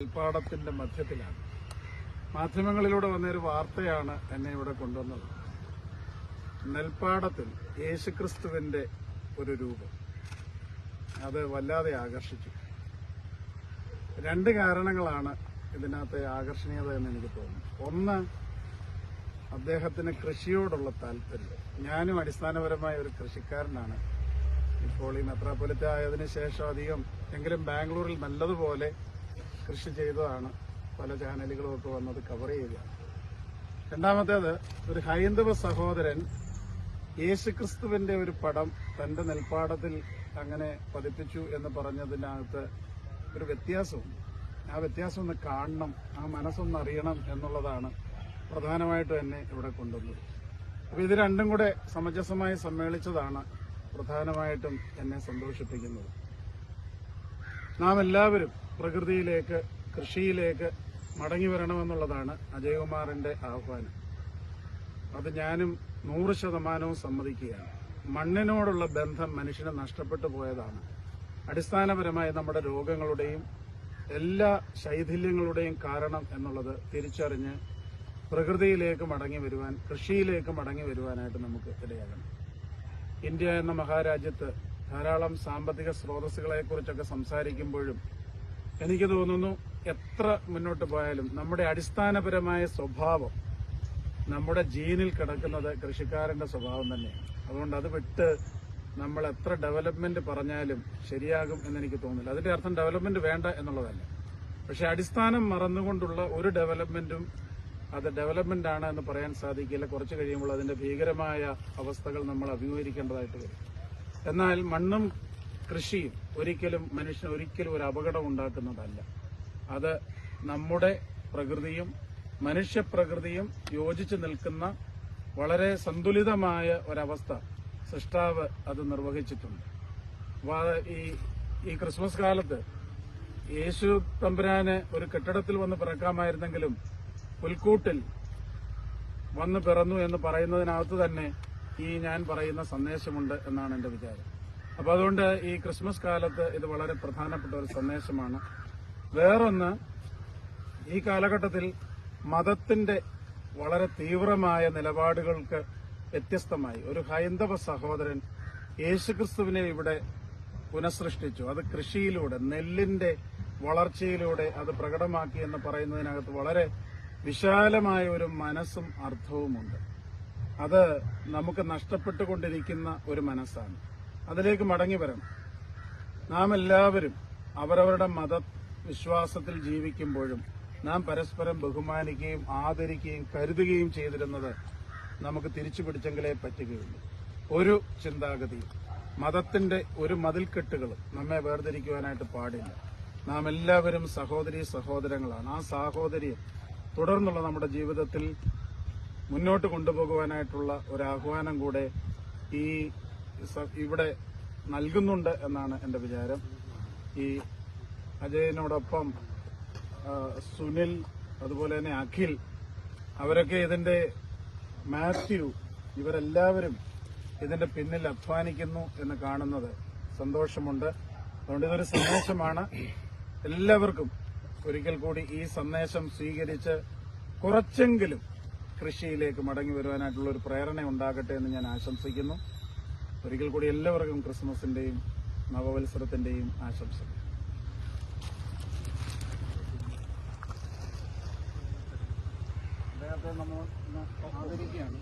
നെൽപ്പാടത്തിന്റെ മധ്യത്തിലാണ്. മാധ്യമങ്ങളിലൂടെ വന്നൊരു വാർത്തയാണ് എന്നെ ഇവിടെ കൊണ്ടുവന്നത്. നെൽപ്പാടത്തിൽ യേശുക്രിസ്തുവിന്റെ ഒരു രൂപം. അത് വല്ലാതെ ആകർഷിച്ചു. രണ്ട് കാരണങ്ങളാണ് ഇതിനകത്തെ ആകർഷണീയത എന്ന് എനിക്ക് തോന്നുന്നു ഒന്ന് അദ്ദേഹത്തിന് കൃഷിയോടുള്ള താല്പര്യം. ഞാനും അടിസ്ഥാനപരമായ ഒരു കൃഷിക്കാരനാണ്. ഇപ്പോൾ ഈ മെത്രാപ്പൊലിത്ത ആയതിനു ശേഷം അധികം എങ്കിലും ബാംഗ്ലൂരിൽ നല്ലതുപോലെ കൃഷി ചെയ്തതാണ്. പല ചാനലുകളും ഒക്കെ വന്നത് കവർ ചെയ്യുക. രണ്ടാമത്തേത് ഒരു ഹൈന്ദവ സഹോദരൻ യേശുക്രിസ്തുവിന്റെ ഒരു പടം തന്റെ നെൽപ്പാടത്തിൽ അങ്ങനെ പതിപ്പിച്ചു എന്ന് പറഞ്ഞതിനകത്ത് ഒരു വ്യത്യാസമുണ്ട്. ആ വ്യത്യാസം ഒന്ന് കാണണം ആ മനസ്സൊന്ന് അറിയണം എന്നുള്ളതാണ് പ്രധാനമായിട്ട് തന്നെ ഇവിടെ കൊണ്ടുവന്നത്. അപ്പോൾ ഇത് രണ്ടും കൂടെ സമഞ്ജസമായി സമ്മേളിച്ചതാണ് പ്രധാനമായിട്ടും എന്നെ സന്തോഷിപ്പിക്കുന്നത്. നാം എല്ലാവരും പ്രകൃതിയിലേക്ക് കൃഷിയിലേക്ക് മടങ്ങി വരണമെന്നുള്ളതാണ് അജയകുമാറിന്റെ ആഹ്വാനം. അത് ഞാനും നൂറ് ശതമാനവും സമ്മതിക്കുകയാണ്. മണ്ണിനോടുള്ള ബന്ധം മനുഷ്യന് നഷ്ടപ്പെട്ടു പോയതാണ്. അടിസ്ഥാനപരമായി നമ്മുടെ രോഗങ്ങളുടെയും എല്ലാ ശൈഥില്യങ്ങളുടെയും കാരണം എന്നുള്ളത് തിരിച്ചറിഞ്ഞ് പ്രകൃതിയിലേക്ക് മടങ്ങി വരുവാൻ കൃഷിയിലേക്ക് മടങ്ങി വരുവാനായിട്ട് നമുക്ക് ഇടയാകണം. ഇന്ത്യ എന്ന മഹാരാജ്യത്ത് ധാരാളം സാമ്പത്തിക സ്രോതസ്സുകളെക്കുറിച്ചൊക്കെ സംസാരിക്കുമ്പോഴും എനിക്ക് തോന്നുന്നു എത്ര മുന്നോട്ട് പോയാലും നമ്മുടെ അടിസ്ഥാനപരമായ സ്വഭാവം നമ്മുടെ ജീനിൽ കിടക്കുന്നത് കൃഷിക്കാരന്റെ സ്വഭാവം തന്നെയാണ്. അതുകൊണ്ട് അത് വിട്ട് നമ്മൾ എത്ര ഡെവലപ്മെന്റ് പറഞ്ഞാലും ശരിയാകും എന്ന് എനിക്ക് തോന്നുന്നില്ല. അതിന്റെ അർത്ഥം ഡെവലപ്മെന്റ് വേണ്ട എന്നുള്ളതല്ല. പക്ഷെ അടിസ്ഥാനം മറന്നുകൊണ്ടുള്ള ഒരു ഡെവലപ്മെന്റും അത് ഡെവലപ്മെന്റ് ആണ് എന്ന് പറയാൻ സാധിക്കില്ല. കുറച്ച് കഴിയുമ്പോൾ അതിന്റെ ഭീകരമായ അവസ്ഥകൾ നമ്മൾ അഭിമുഖീകരിക്കേണ്ടതായിട്ട് വരും. എന്നാൽ മണ്ണും കൃഷിയും ഒരിക്കലും മനുഷ്യന് ഒരിക്കലും ഒരു അപകടം ഉണ്ടാക്കുന്നതല്ല. അത് നമ്മുടെ പ്രകൃതിയും മനുഷ്യപ്രകൃതിയും യോജിച്ചു നിൽക്കുന്ന വളരെ സന്തുലിതമായ ഒരവസ്ഥ സൃഷ്ടാവ് അത് നിർവഹിച്ചിട്ടുണ്ട്. ഈ ഈ ക്രിസ്മസ് കാലത്ത് യേശു തമ്പുരാന് ഒരു കെട്ടിടത്തിൽ വന്ന് പിറക്കാമായിരുന്നെങ്കിലും പുൽക്കൂട്ടിൽ വന്ന് പിറന്നു എന്ന് പറയുന്നതിനകത്ത് തന്നെ ഈ ഞാൻ പറയുന്ന സന്ദേശമുണ്ട് എന്നാണ് എന്റെ വിചാരം. അപ്പോൾ അതുകൊണ്ട് ഈ ക്രിസ്മസ് കാലത്ത് ഇത് വളരെ പ്രധാനപ്പെട്ട ഒരു സന്ദേശമാണ്. വേറൊന്ന് ഈ കാലഘട്ടത്തിൽ മതത്തിന്റെ വളരെ തീവ്രമായ നിലപാടുകൾക്ക് വ്യത്യസ്തമായി. ഒരു ഹൈന്ദവ സഹോദരൻ യേശുക്രിസ്തുവിനെ ഇവിടെ പുനഃസൃഷ്ടിച്ചു. അത് കൃഷിയിലൂടെ നെല്ലിന്റെ വളർച്ചയിലൂടെ അത് പ്രകടമാക്കി എന്ന് പറയുന്നതിനകത്ത് വളരെ വിശാലമായ ഒരു മനസ്സും അർത്ഥവുമുണ്ട്. അത് നമുക്ക് നഷ്ടപ്പെട്ടുകൊണ്ടിരിക്കുന്ന ഒരു മനസ്സാണ്. അതിലേക്ക് മടങ്ങി വരണം. നാം എല്ലാവരും അവരവരുടെ മത വിശ്വാസത്തിൽ ജീവിക്കുമ്പോഴും നാം പരസ്പരം ബഹുമാനിക്കുകയും ആദരിക്കുകയും കരുതുകയും ചെയ്തിരുന്നത് നമുക്ക് തിരിച്ചു പിടിച്ചെങ്കിലേ പറ്റുകയുള്ളൂ. ഒരു ചിന്താഗതി മതത്തിന്റെ ഒരു മതിൽക്കെട്ടുകളും നമ്മെ വേർതിരിക്കുവാനായിട്ട് പാടില്ല. നാം എല്ലാവരും സഹോദരി സഹോദരങ്ങളാണ്. ആ സാഹോദര്യം തുടർന്നുള്ള നമ്മുടെ ജീവിതത്തിൽ മുന്നോട്ട് കൊണ്ടുപോകുവാനായിട്ടുള്ള ഒരു ആഹ്വാനം കൂടെ ഈ ഇവിടെ നൽകുന്നുണ്ട് എന്നാണ് എന്റെ വിചാരം. ഈ അജയനോടൊപ്പം സുനിൽ അതുപോലെ തന്നെ അഖിൽ അവരൊക്കെ ഇതിന്റെ മാത്യു ഇവരെല്ലാവരും ഇതിന്റെ പിന്നിൽ അധ്വാനിക്കുന്നു എന്ന് കാണുന്നത് സന്തോഷമുണ്ട്. അതുകൊണ്ട് ഇതൊരു സന്ദേശമാണ്. എല്ലാവർക്കും ഒരിക്കൽ കൂടി ഈ സന്ദേശം സ്വീകരിച്ച് കുറച്ചെങ്കിലും കൃഷിയിലേക്ക് മടങ്ങി വരുവാനായിട്ടുള്ള ഒരു പ്രേരണ ഉണ്ടാകട്ടെ എന്ന് ഞാൻ ആശംസിക്കുന്നു. ഒരിക്കൽ കൂടി എല്ലാവർക്കും ക്രിസ്മസിന്റെയും നവവത്സരത്തിന്റെയും ആശംസകൾ. അദ്ദേഹത്തെ നമ്മൾ ആദരിക്കുകയാണ്.